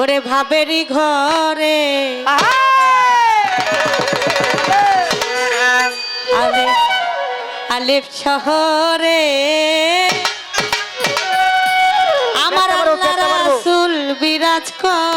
ওরে ভাবেরি ঘরে। আলে আলিফ শহরে। আমার রাসুল বিরাজ কর।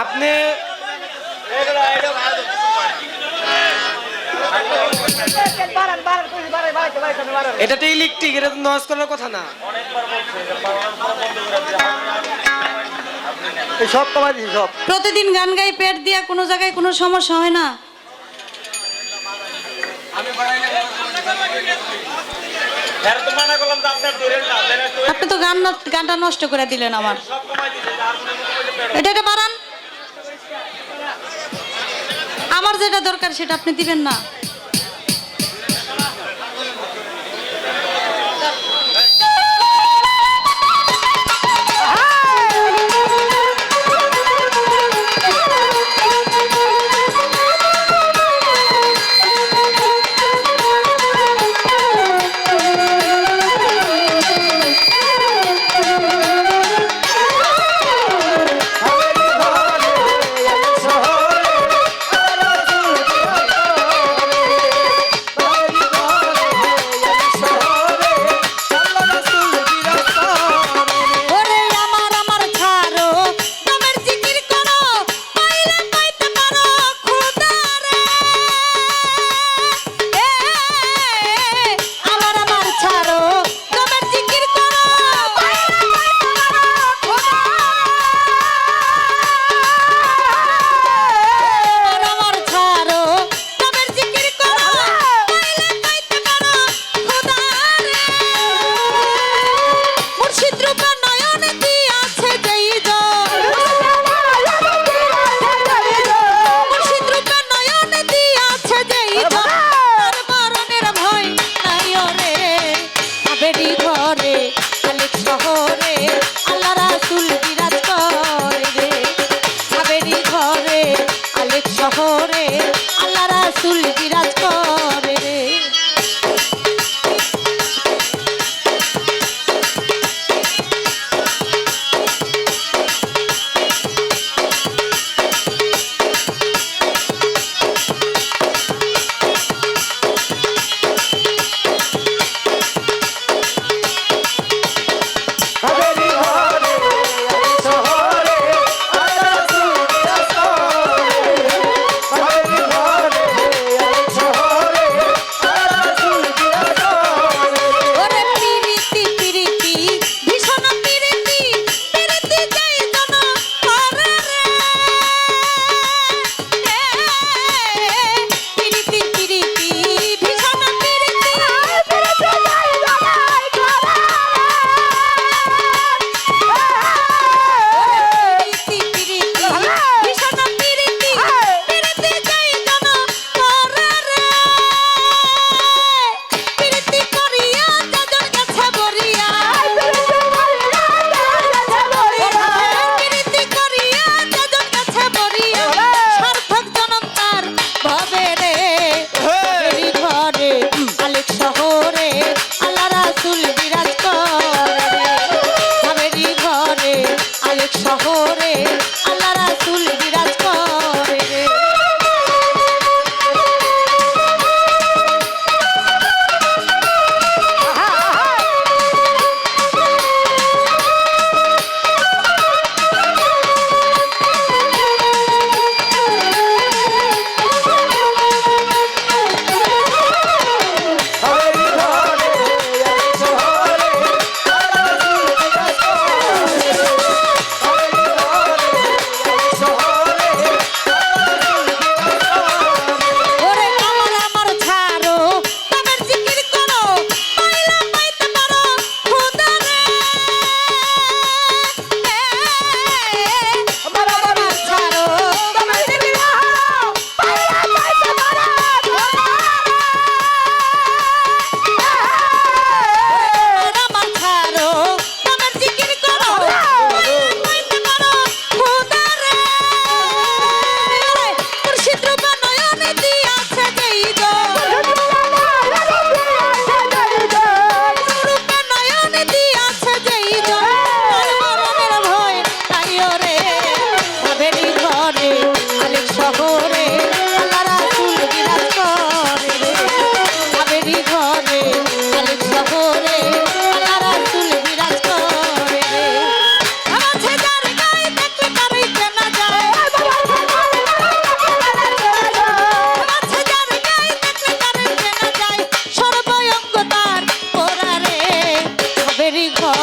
আপনি এটা তো ইলেকট্রিক এটা তো নয়েজ করার কথা না। সব সব। প্রতিদিন গান গাই পেট দিয়া কোনো জায়গায় কোনো সমস্যা হয় না? আপনি তো গান গানটা নষ্ট করে দিলেন আমার। এটা এটা বাড়ান। আমার যেটা দরকার সেটা আপনি দিবেন না।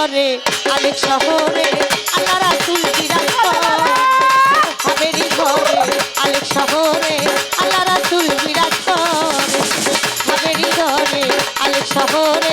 আলেক শহরে আল্লাহ রাসুল হাবেরি ঘরে আলেক শহরে আল্লাহ রাসুল বিরাজ ঘরে আলেক শহরে